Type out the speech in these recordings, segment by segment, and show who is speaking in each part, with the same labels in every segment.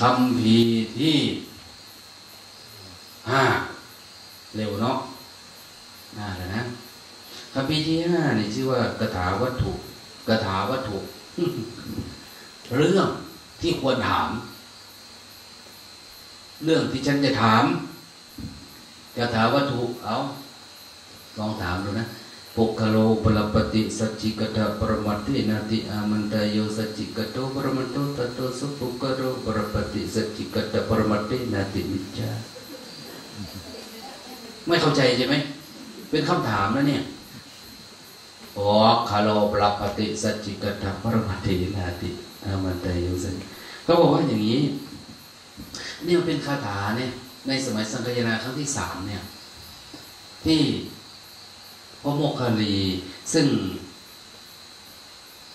Speaker 1: คำพีที่ห้าเร็วเนาะน่าแล้วนะคำพีที่ห้านี่ชื่อว่ากถาวัตถุกถาวัตถุเรื่องที่ควรถาม เรื่องที่ฉันจะถามกถาวัตถุเอาลองถามดูนะ ปุคโลปลปฏิสัจจิกตาปรมัตินาติอามันตโยสัจจิกโตปรมัตโตตโตสุปุคโลปลปฏิสัจจิกตาปรมัตินาติมิจฉาไม่เข้าใจใช่ไหมเป็นคำถามนะเนี่ยโอ้คาโลปลปฏิสัจจิกตาปรมัตินาติอามันตโยสัจเขาบอกว่าอย่างนี้นี่มันเป็นคาถาเนี่ยในสมัยสังคยนาครั้งที่สามเนี่ยที่ ระโมคคัลลีซึ่ง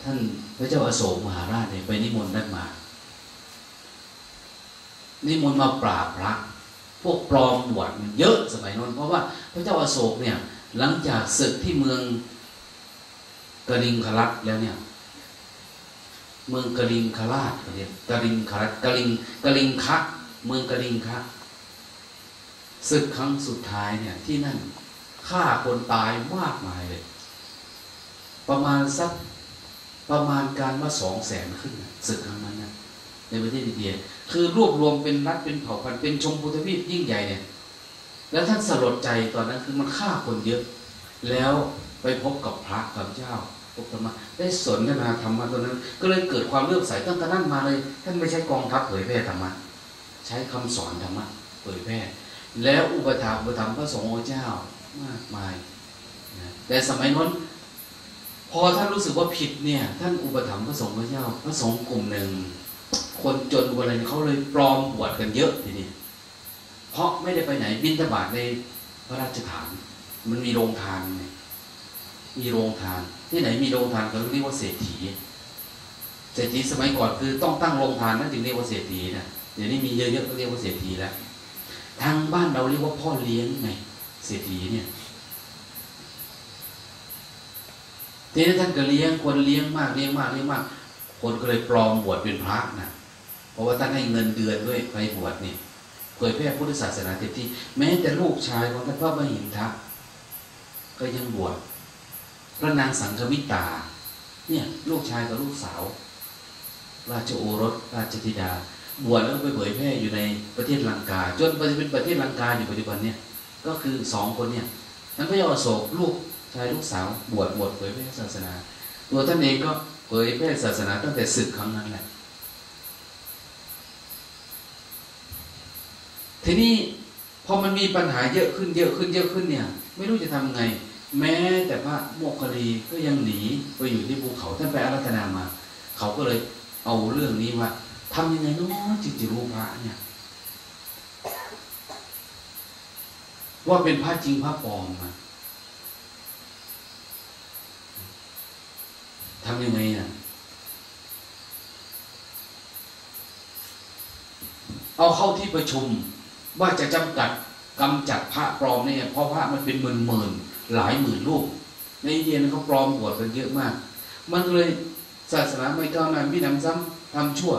Speaker 1: ท่านพระเจ้าอาโศกมหาราชเนี่ยไปนิมนต์ท่านมา นิมนต์มาปราบพระพวกปลอมบวชมันเยอะสมัยนั้นเพราะว่าพระเจ้าอาโศกเนี่ยหลังจากศึกที่เมืองกลิงคลัตแล้วเนี่ย เมืองกลิงคราชเรียกกลิงคลัตกลิงกลิงคะเมืองกลิงคะศึกครั้งสุดท้ายเนี่ยที่นั่น ฆ่าคนตายมากมายเลย ประมาณสักประมาณการว่าสองแสนขึ้นศึกครั้งนั้นนะในประเทศอินเดีย คือรวบรวมเป็นรัฐเป็นเผ่าพันธุ์เป็นชมพูทวีปยิ่งใหญ่เนี่ยแล้วท่านสลดใจตอนนั้นคือมันฆ่าคนเยอะ แล้วไปพบกับพระกับเจ้าพบธรรมะได้สนทนาธรรมะตอนนั้น ก็เลยเกิดความเลื่อมใสตั้งแต่นั้นมาเลย ท่านไม่ใช่กองทัพเผยแพร่ธรรมะใช้คำสอนธรรมะเผยแพร่แล้วอุปถาอุปถัมภ์พระสงฆ์เจ้า มากมายนะแต่สมัยนั้นพอท่านรู้สึกว่าผิดเนี่ยท่านอุปถัมภ์พระสงฆ์พระเจ้าพระสงฆ์กลุ่มหนึ่ง คนจนคนอะไรเขาเลยปลอมบวชกันเยอะทีนี้เพราะไม่ได้ไปไหนบินตบาทในพระราชฐาน มันมีโรงทานไงมีโรงทาน ที่ไหนมีโรงทานเขาเรียกว่าเศรษฐีเศรษฐีสมัยก่อนคือต้องตั้งโรงทานนั่นจึงเรียกว่าเศรษฐีนะเดี๋ยวนี้มีเยอะๆก็เรียกว่าเศรษฐีแล้วทางบ้านเราเรียกว่าพ่อเลี้ยงไง เศรษฐีเนี่ยทีนี้ท่านก็เลี้ยงคนเลี้ยงมากเลี้ยงมากเลี้ยงมาก คนก็เลยปลอมบวชเป็นพระนะเพราะว่าท่านให้เงินเดือนด้วยไปบวชนี่เผยแพร่พุทธศาสนาเต็มที่ แม้แต่ลูกชายของท่านพระมหินทะก็ยังบวชพระนางสังฆมิตา เนี่ยลูกชายกับลูกสาว ราชโอรสราชธิดา บวชแล้วไปเผยแพร่อยู่ในประเทศลังกา จนเป็นประเทศลังกาอยู่ปัจจุบันเนี่ย ก็คือสองคนเนี่ยนั้นพระยาโศกลูกชายลูกสาวบวชบวชเผยพร่ศาสนา ตัวท่านเองก็เผยพร่ศาสนาตั้งแต่ศึกครั้งนั้นแหละ ทีนี้พอมันมีปัญหาเยอะขึ้นเยอะขึ้นเยอะขึ้นเนี่ย ไม่รู้จะทำไง แม้แต่พระโมคคลีก็ยังหนีไปอยู่ที่ภูเขาท่านไปอารัธนามา เขาก็เลยเอาเรื่องนี้ว่าทำยังไงเนาะจิตจิรูพระเนี่ย ว่าเป็นพระจริงพระปลอมมาทำยังไงอะเอาเข้าที่ประชุมว่าจะจำกัดกำจัดพระปลอมเนี่ยเพราะพระมันเป็นหมื่นหมื่นหลายหมื่นรูป ในอินเดียเขาปลอมบวชกันเยอะมาก มันเลยศาสนาไม่ก้าวหน้าพี่นำซ้ำทำชั่ว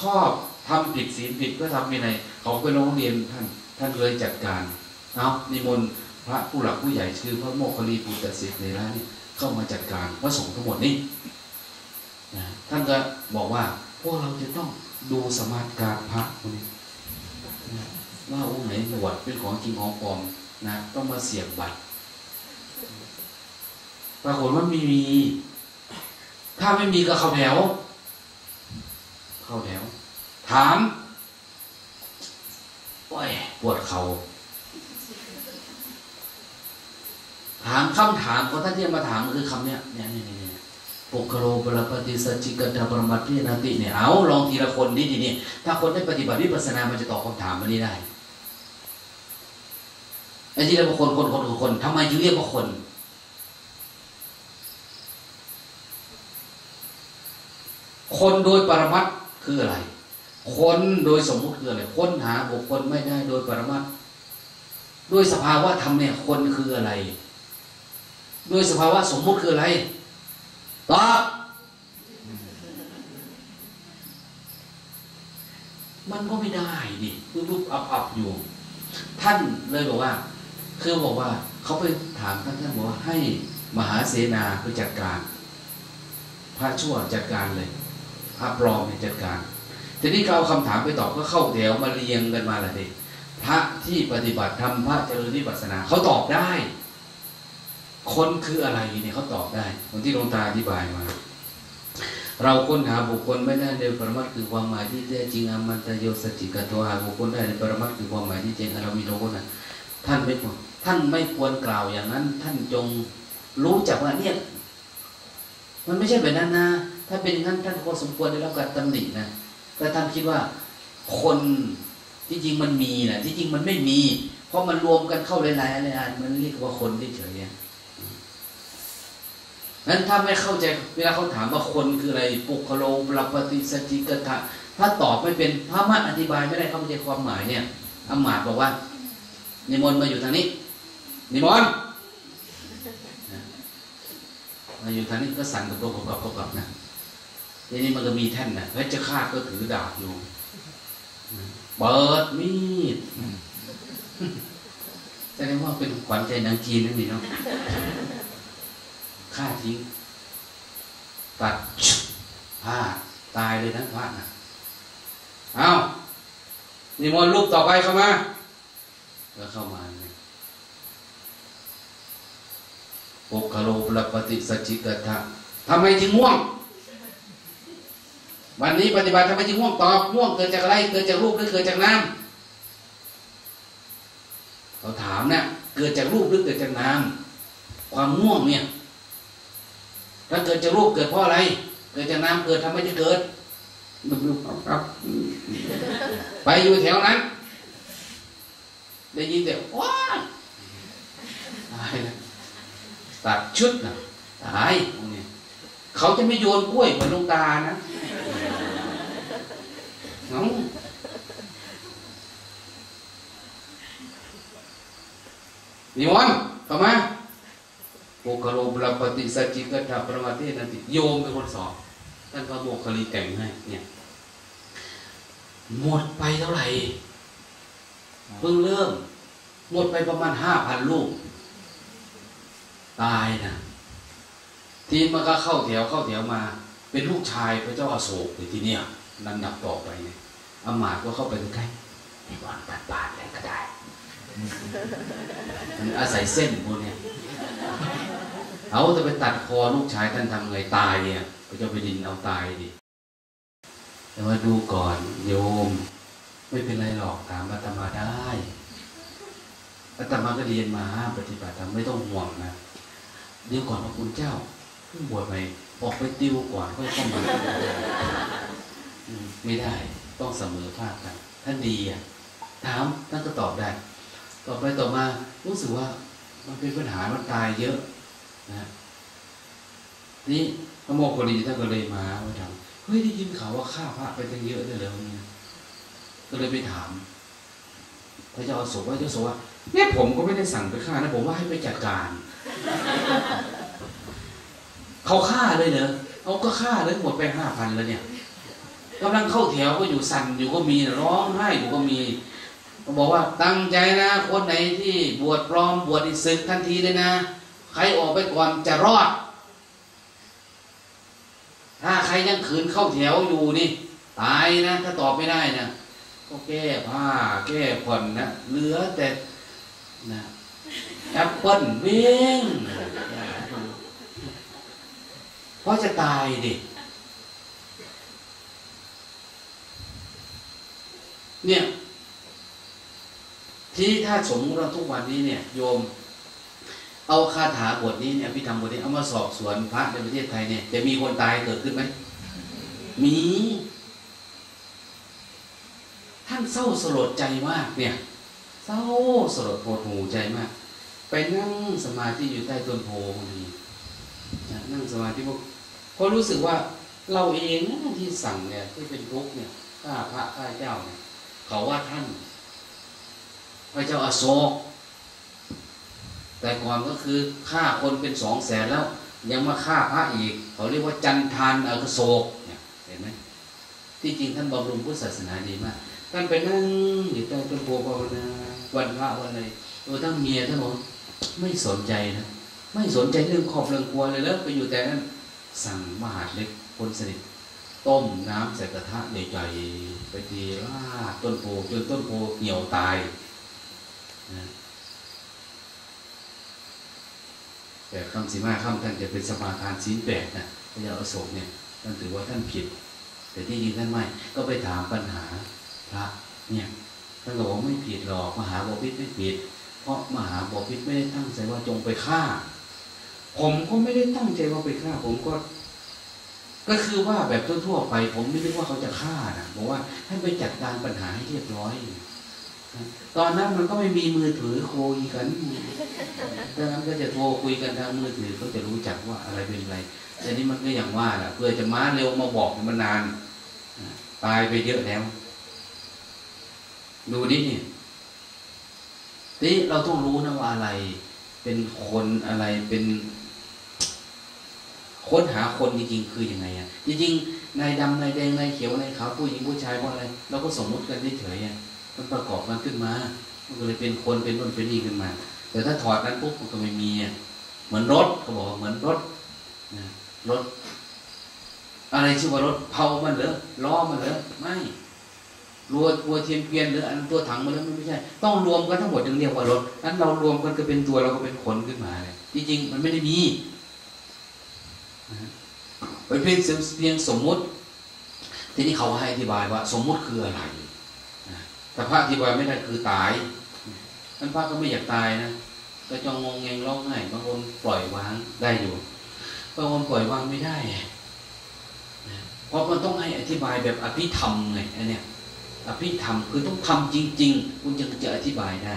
Speaker 1: ชอบทำผิดศีลผิดก็ทำไปไหนเขาไปโรงเรียนท่าน ท่านเลยจัดการ เอานิมนต์พระผู้หลักผู้ใหญ่คือพระโมคคัลลีปุตตสิทธิ์ในร้านนี้เข้ามาจัดการพระสงฆ์ทั้งหมดนี้นะท่านก็บอกว่าพวกเราจะต้องดูสมาธิการพระคนนี้ว่าองค์ไหนบวชเป็นของจริงของปลอมนะต้องมาเสียบบัตรปรากฏว่ามีมี ถ้าไม่มีก็เข้าแถว เข้าแถว ถามโอ้ยปวดเข่า ถามคำถามของท่านที่มาถามคือคำเนี้ยเนี่ยเนี่ยเนี่ยปุคโลปรปฏิสัจจิกตาปรมัตถินาติเนี่ยเอาลองทีละคนนี่นี่ถ้าคนได้ปฏิบัติวิปัสสนามันจะตอบคำถามมันนี้ได้ไอ้ที่เรียกว่าคนคนคนคนทำไมจึงเรียกว่าคน คนโดยปรมัตคืออะไร คนโดยสมมุติคืออะไรค้นหาบุคคลไม่ได้โดยปรมัตด้วยสภาวะธรรมเนี่ยคนคืออะไร ด้วยสภาวะสมมุติคืออะไรตอบมันก็ไม่ได้ดิปุ๊บปุ๊บอับอับอยู่ ท่านเลยบอกว่า คือบอกว่าเขาไปถามท่านท่านบอกว่าให้มหาเสนาไปจัดการ พระชั่วจัดการเลย พระปลอมเนี่ยจัดการ ทีนี้เขาเอาคำถามไปตอบก็เข้าแถวมาเรียงกันมาละเด็กพระที่ปฏิบัติธรรมพระเจริญวิปัสสนาเขาตอบได้ คนคืออะไรเนี่ยเขาตอบได้คนที่หลวงตาอธิบายมา เราค้นหาบุคคลไม่ได้ในปรมัตถ์คือความหมายที่แท้จริงอมันตโยสจิกัตวหาบุคคลได้ในปรมัตถ์คือความหมายที่จริงเรามีโลกนั้นท่านไม่ควรท่านไม่ควรกล่าวอย่างนั้น ท่านจงรู้จักว่าเนี่ย มันไม่ใช่แบบนั้นนะ ถ้าเป็นงั้นท่านก็สมควรได้รับการตำหนินะแต่ท่านคิดว่าคนที่จริงมันมีนะที่จริงมันไม่มี เพราะมันรวมกันเข้าหลายๆอะไรอันมันเรียกว่าคนเฉยๆ นั้นถ้าไม่เข้าใจเวลาเขาถามว่าคนคืออะไรปุคโลปรปฏิสจิกตะถ้าตอบไม่เป็นพระมัดอธิบายไม่ได้เข้าใจความหมายเนี่ยอมาตบอกว่านิมนต์มาอยู่ทางนี้นิมนต์มาอยู่ทางนี้ก็สั่นกับตัวกับกับกับนะทีนี้มันก็มีแท่นนะแล้วจะฆ่าก็ถือดาบอยู่เปิดมีดแสดงว่าเป็นขวัญใจนางจีนนั่นนี่เนาะ ทิ้งตัดผ้าตายเลยทั้งพระนะเอานิมนต์ลูกต่อไปเข้ามาก็เข้ามาปกคโลปรปฏิสัจจิกถะทำไมจึงง่วง วันนี้ปฏิบัติทำไมจึงง่วงตอบง่วงเกิดจากอะไรเกิดจากรูปหรือเกิดจากน้ำเราถามเนะี่ยเกิดจากรูปหรือเกิดจากน้ำความง่วงเนี่ย ถ้าเกิดจากรูปเกิดเพราะอะไร เกิดจากน้ำเกิดทำไมจะเกิดดูดูครับ ไปอยู่แถวนั้น ได้ยินแต่ว้าตายนะตัดชุดนะตายพวกนี้เขาจะไม่โยนกล้วยเหมือนลงตานะน้องนิมนต์เข้ามา โกคโลบรปฏิสัจจิกถาประมาเทนันติโยมเป็นคนสอบท่านพระโมคคลีแต่งให้เนี่ยหมดไปเท่าไหร่เพิ่งเริ่ม หมดไปประมาณห้าพันลูก ตายนะทีมันก็เข้าแถวเข้าแถวมา เป็นลูกชายพระเจ้าอาโศกในที่เนี้ยนันดับต่อไปเนี่ยอามาตก็เข้าไปใกล้ไม่วันตัดบาทอะไรก็ได้มันอาศัยเส้นพวกเนี้ย เอาจะไปตัดคอลูกชายท่านทำไงตายเนี่ยพระเจ้าไปดินเอาตายดิแต่ว่าดูก่อนโยม ไม่เป็นไรหรอกถามอาตมาได้อาตมาก็เรียนมาปฏิบัติธรรมไม่ต้องห่วงนะเดี๋ยวก่อนพระคุณเจ้าเพิ่งบวชไปออกไปติวก่อนค่อยเข้ามาไม่ได้ต้องเสมอภาคกันท่านดีอะถามท่านก็ตอบได้ ต่อไปต่อมารู้สึกว่า มันเป็นปัญหามันตายเยอะ นะนี่พระโมคคัลลีท่านก็เลยมาว่าทำเฮ้ยได้ยินข่าวว่าฆ่าพระไปตั้งเยอะเลยแล้วเนี่ยก็เลยไปถาม พระเจ้าอโศกพระเจ้าโศกว่าเนี่ยผมก็ไม่ได้สั่งไปฆ่านะผมว่าให้ไปจัดการ เขาฆ่าเลยเนอะเขาก็ฆ่าเลยหมดไปห้าพันแล้วเนี่ยกำลังเข้าแถวก็อยู่สั่นอยู่ก็มีร้องไห้อยู่ก็มีเขาบอกว่าตั้งใจนะคนไหนที่บวชปลอมบวชอิสึกทันทีเลยนะ ใครออกไปก่อนจะรอด ถ้าใครยังขืนเข้าแถวอยู่นี่ ตายนะ ถ้าตอบไม่ได้นะก็แก้ผ้าแก้ผ่อนนะเหลือแต่นะแอปเปิ้ลวิ่งเพราะจะตายดิเนี่ย ที่ถ้าสมมติเราทุกวันนี้เนี่ย โยม เอาคาถาบทนี้เนี่ยพิธรรมบทนี้เอามาสอบสวนพระในประเทศไทยเนี่ยจะมีคนตายเกิดขึ้นไหมมีท่านเศร้าสลดใจมากเนี่ยเศร้าสลดปวดหูใจมาก ไปนั่งสมาธิอยู่ใต้ต้นโพนี่นั่งสมาธิพวกเพอรู้สึกว่าเราเองที่สั่งเนี่ยที่เป็นทุกข์เนี่ยข้าพระข้าเจ้าเนี่ยเขาว่าท่านพระเจ้าอาโศก แต่ก่อนก็คือฆ่าคนเป็นสองแสนแล้ว ยังมาฆ่าพระอีก เขาเรียกว่าจันทานอโศกเนี่ยเห็นไหมที่จริงท่านบำรุงพุทธศาสนาดีมาก ท่านไปนั่งอยู่ใต้ต้นโพภาวนาวันพระวันอะไรตัวทั้งเมียทั้งหมดไม่สนใจนะ ไม่สนใจเรื่องครอบเรื่องครัวเลยแล้วไปอยู่แต่นั้นสั่งมหาดเล็กคนสนิทต้มน้ำใส่กระทะใหญ่ๆไปทีลาต้นโพจนต้นโพเหี่ยวตายนะ แต่คำสีมาคำท่านจะเป็นสมาทานศีลแปดนะพระยาอโศกเนี่ยท่านถือว่าท่านผิด แต่ที่จริงท่านไม่ ก็ไปถามปัญหาพระเนี่ยท่านก็บอกไม่ผิดหรอกมหาบพิตรไม่ผิด เพราะมหาบพิตรไม่ได้ตั้งใจว่าจงไปฆ่า ผมก็ไม่ได้ตั้งใจว่าไปฆ่า ผมก็ ก็คือว่าแบบทั่วๆไป ผมไม่ได้ว่าเขาจะฆ่านะบอกว่าให้ไปจัดการปัญหาให้เรียบร้อย ตอนนั้นมันก็ไม่มีมือถือโคยกันดังนั้นก็จะโทรคุยกันทางมือถือก็จะรู้จักว่าอะไรเป็นอะไรแต่นี้มันก็อย่างว่าแหละเพื่อจะมาเร็วมาบอกมันนาน ตายไปเยอะแล้ว ดูดิเนี่ยนี่เราต้องรู้นะว่าอะไร เป็นคนอะไรเป็นค้นหาคนจริงๆคือยังไงอะจริงๆนายดำนายแดงนายเขียวนายขาวผู้หญิงผู้ชายว่าอะไรเราก็สมมติกันเฉยๆ มันประกอบมันขึ้นมา มันก็เลยเป็นคนเป็นนู่นเป็นนี่ขึ้นมา แต่ถ้าถอดนั้นปุ๊บมันก็ไม่มีเหมือนรถเขาบอกเหมือนรถรถ อะไรชื่อว่ารถเผามันเหรอล้อมันเหรอไม่รัวตัวเทียนเพียนหรืออันตัวถังมันแล้วไม่ใช่ ต้องรวมกันทั้งหมดถึงเรียกว่ารถนั้นเรารวมกันก็เป็นตัวเราก็เป็นขนขึ้นมาเลยจริงๆมันไม่ได้มีเป็นเพียงเพียงสมมุติ ทีนี้เขาให้อธิบายว่า สมมุติคืออะไร แต่พระอธิบายไม่ได้คือตายนั้นพระก็ไม่อยากตายนะก็จองงงเงงร้องไห้บางคนปล่อยวางได้อยู่บางคนปล่อยวางไม่ได้เพราะมันต้องให้อธิบายแบบอภิธรรมไงอันเนี้ยอภิธรรมคือต้องทำจริง ๆ คุณจึงจะอธิบายได้